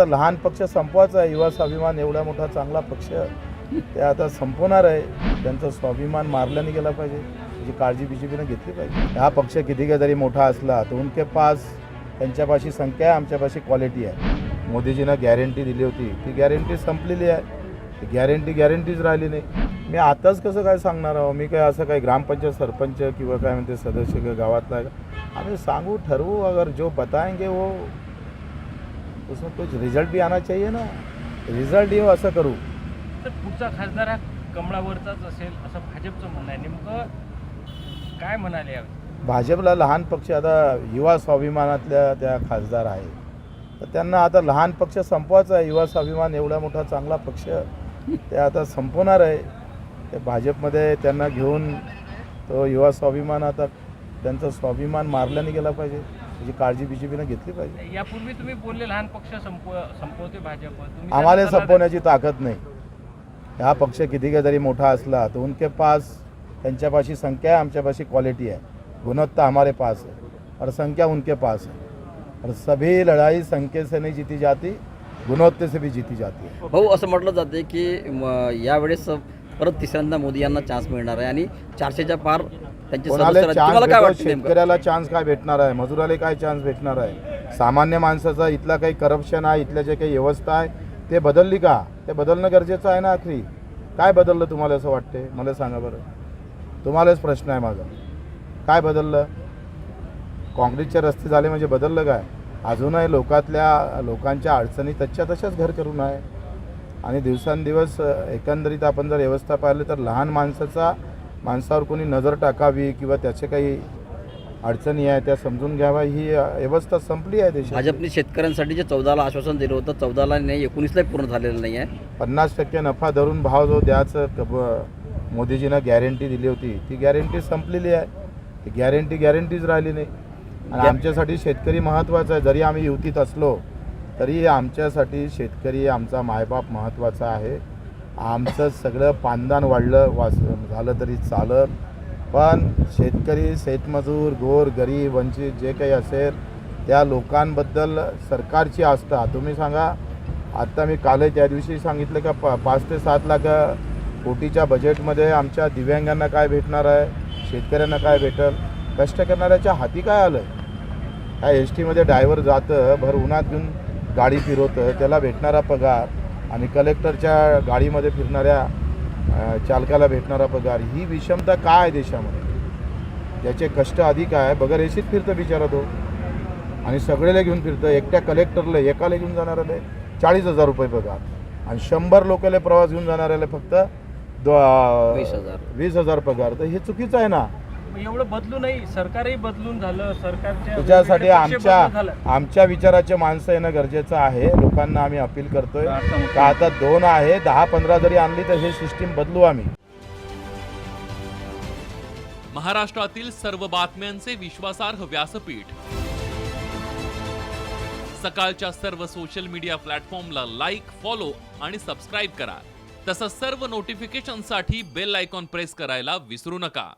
लहान पक्ष संपवायचा आहे. युवा स्वाभिमान एवढा मोठा चांगला पक्ष ते आता संपवणार आहे. त्यांचा स्वाभिमान मारल्याने गेला पाहिजे. त्याची काळजी बीजेपीनं घेतली पाहिजे. हा पक्ष किती का जरी मोठा असला तर उनके पास त्यांच्यापाशी संख्या आहे आमच्यापाशी क्वालिटी आहे. मोदीजीनं गॅरंटी दिली होती. ती गॅरंटी संपलेली आहे. ती गॅरंटी गॅरंटीच राहिली नाही. मी आताच कसं काय सांगणार आहो? मी काय असं काही ग्रामपंचायत सरपंच किंवा काय म्हणते सदस्य किंवा गावातला आम्ही सांगू ठरवू. अगर जो बताएंगे वो उसमें कुछ रिझल्ट भी आना चाहिए ना। रिझल्ट येऊ असं करू। तर पुढचा खासदार हा कमळावरचाच असेल असं भाजपचं म्हणणं आहे. नेमकं काय म्हणाले यावेळी? भाजपला लहान पक्ष आता युवा स्वाभिमानातल्या त्या खासदार आहे तर त्यांना आता लहान पक्ष संपवायचा आहे. युवा स्वाभिमान एवढा मोठा चांगला पक्ष ते आता संपवणार आहे. ते भाजपमध्ये त्यांना घेऊन तो युवा स्वाभिमान आता त्यांचा स्वाभिमान मारल्याने गेला पाहिजे. त्याची काळजी बीजेपीनं घेतली पाहिजे. यापूर्वी तुम्ही बोलले लहान पक्ष संपव संपवते भाजप. तुम्ही आम्हाला सल्ला संपवण्याची ताकद नाही. हा पक्ष किती का जरी मोठा असला तो उनके पास त्यांच्यापाशी संख्या आहे आमच्यापाशी क्वालिटी आहे. गुणवत्ता हमारे पास है और संख्या उनके पास है और सभी लड़ाई संख्या से नहीं जीती जाती गुणवत्ते से भी जीती जाती है. भाऊ असं म्हटलं जाते की म, यावेळेस परत तिसऱ्यांदा मोदी यांना चान्स मिळणार आहे. आणि चारशेच्या पार त्यांचे कोणाला सदस्य राहतील. चान्स तुम्हाला काय भेटो वाटतं नेमकं? शेतकऱ्याला चान्स काय भेटणार आहे? मजुराला काय चान्स भेटणार आहे? सामान्य माणसाचा इथला काही करप्शन आहे इथल्या जे काही व्यवस्था आहे ते बदलली का? ते बदलणं गरजेचं आहे ना आखरी. काय बदललं तुम्हाला असं वाटते मला सांगा बरं. तुम्हालाच प्रश्न आहे माझा. काय बदललं? काँक्रीटचे रस्ते झाले म्हणजे बदललं काय? अजूनही लोकातल्या लोकांच्या अडचणी तच्या तशाच घर करून आहे. आणि दिवसांदिवस अ, एकंदरीत आपण जर व्यवस्था पाहिली तर लहान माणसाचा माणसावर कोणी नजर टाकावी किंवा त्याचे काही अडचणी आहे त्या समजून घ्यावा ही व्यवस्था संपली आहे देशात भाजपने शेतकऱ्यांसाठी जे चौदाला आश्वासन दिलं होतं चौदाला नाही एकोणीसला पूर्ण झालेलं नाही आहे. पन्नास टक्के नफा धरून भाव जो द्यायचं ब- मोदीजीनं गॅरंटी दिली होती ती गॅरंटी संपलेली आहे. ती गॅरंटी गॅरंटीच राहिली नाही. आणि आमच्यासाठी शेतकरी महत्त्वाचा आहे. जरी आम्ही युतीत असलो तरी आमच्यासाठी शेतकरी आमचा मायबाप महत्त्वाचा आहे. आमचं सगळं पानदान वाढलं वास झालं तरी चालत. पण शेतकरी शेतमजूर गोर गरीब वंचित जे काही असेल त्या लोकांबद्दल सरकारची आस्था. तुम्ही सांगा आत्ता मी कालही त्या दिवशी सांगितलं का पा पाच ते सात लाख कोटीच्या बजेटमध्ये आमच्या दिव्यांगांना काय भेटणार आहे? शेतकऱ्यांना काय भेटल? कष्ट करणाऱ्याच्या हाती काय आलं? काय एस टीमध्ये ड्रायव्हर जातं भर उन्हात घेऊन गाडी फिरवतं त्याला भेटणारा पगार. आणि कलेक्टरच्या गाडीमध्ये फिरणाऱ्या चालकाला भेटणारा पगार ही विषमता काय आहे देशामध्ये? ज्याचे कष्ट अधिक आहे. बगर एसीत फिरतं बिचारा तो. आणि सगळेला घेऊन फिरतं. एकट्या कलेक्टरला एकाला घेऊन जाणाऱ्याला चाळीस हजार रुपये पगार. आणि शंभर लोकांना प्रवास घेऊन जाणाऱ्याला फक्त दो- वीस हजार. वीस हजार पगार. तर हे चुकीचं आहे ना? एवढं बदलू नाही. सरकारही बदलून झालं. सरकारच्या त्याच्यासाठी आमच्या. आमच्या विचाराचे माणसं येणं गरजेचं आहे. लोकांना आम्ही अपील करतोय. का आता दोन आहे दहा पंधरा जरी आणली तर हे सिस्टीम बदलू आम्ही. महाराष्ट्रातील सर्व बातम्यांचे विश्वासार्ह व्यासपीठ. सकाळच्या सर्व सोशल मीडिया प्लॅटफॉर्मला लाईक फॉलो आणि सबस्क्राईब करा. तसंच सर्व नोटिफिकेशनसाठी बेल आयकॉन प्रेस करायला विसरू नका.